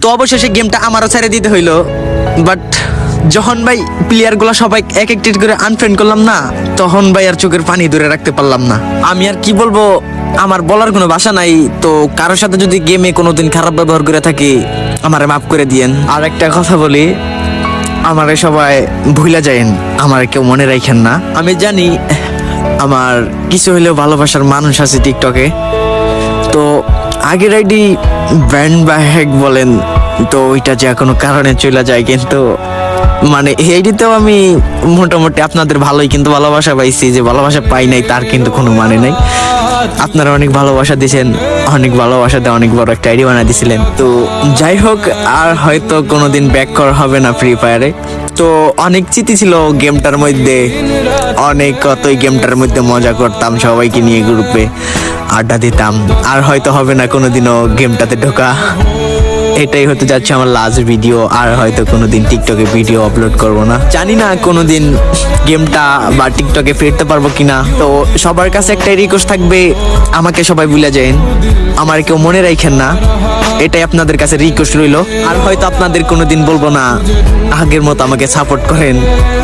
তো অবশেষে গেমটা আমারও ছেড়ে দিতে হইল। বাট যখন ভাই প্লেয়ারগুলো সবাই এক একটি করে আনফ্রেন্ড করলাম না, তখন ভাই আর চোখের পানি ধরে রাখতে পারলাম না। আমি আর কি বলব, আমার বলার কোনো ভাষা নাই, তো কারোর সাথে যদি গেমে কোনোদিন খারাপ ব্যবহার করে থাকি, আমারে মাফ করে দিয়েন। আর একটা কথা বলি, আমারে সবাই ভুলে যায়েন আমার কেউ মনে রাখেন না। আমি জানি আমার কিছু হলেও ভালোবাসার মানুষ আছে টিকটকে, তো আগের আইডি ব্যান্ড বা হ্যাক বলেন, তো ওইটা যে কোনো কারণে চলে যায় কিন্তু মানে এই আইডিতেও আমি মোটামুটি আপনাদের ভালোই কিন্তু ভালোবাসা পাইছি, যে ভালোবাসা পাই নাই তার কিন্তু কোনো মানে নাই। আপনারা অনেক ভালোবাসা দিয়েছেন, অনেক ভালোবাসা দিয়ে অনেক বড় একটা আইডি বানা দিয়েছিলেন। তো যাই হোক, আর হয়তো কোনোদিন ব্যাক করা হবে না ফ্রি ফায়ারে তো অনেক স্মৃতি ছিল গেমটার মধ্যে, অনেক কতই গেমটার মধ্যে মজা করতাম সবাইকে নিয়ে গ্রুপে আড্ডা দিতাম। আর হয়তো হবে না কোনোদিনও গেমটাতে ঢোকা। এটাই হতে যাচ্ছে আমার লাস্ট ভিডিও আর হয়তো কোনোদিন টিকটকে ভিডিও আপলোড করব না। জানি না কোনোদিন গেমটা বা টিকটকে ফিরতে পারব কিনা। তো সবার কাছে একটাই রিকোয়েস্ট থাকবে, আমাকে সবাই ভুলে যান আমার কেউ মনে রাখেন না, এটাই আপনাদের কাছে রিকোয়েস্ট রইল। আর হয়তো আপনাদের কোনো দিন বলব না, আগের মতো আমাকে সাপোর্ট করেন,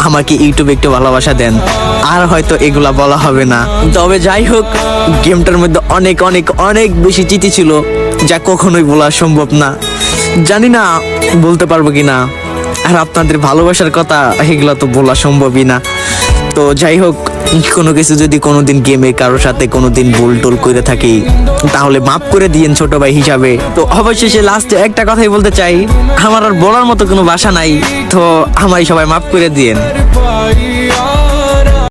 আমাকে ইউটিউবে একটু ভালোবাসা দেন। আর হয়তো এগুলা বলা হবে না। তবে যাই হোক গেমটার মধ্যে অনেক অনেক অনেক বেশি চিঠি ছিল। যা কখনোই বলা সম্ভব না। জানি না বলতে পারব কিনা, আর আপনাদের ভালোবাসার কথা এগুলো তো বলা সম্ভবই না। তো যাই হোক, কোনো কিছু যদি কোনোদিন গেমে কারোর সাথে কোনোদিন ভুল টোল করে থাকি, তাহলে মাফ করে দিয়েন ছোট ভাই হিসাবে। তো অবশেষে লাস্টে একটা কথাই বলতে চাই, আমার আর বলার মতো কোনো বাসা নাই, তো আমায় সবাই মাফ করে দিয়েন।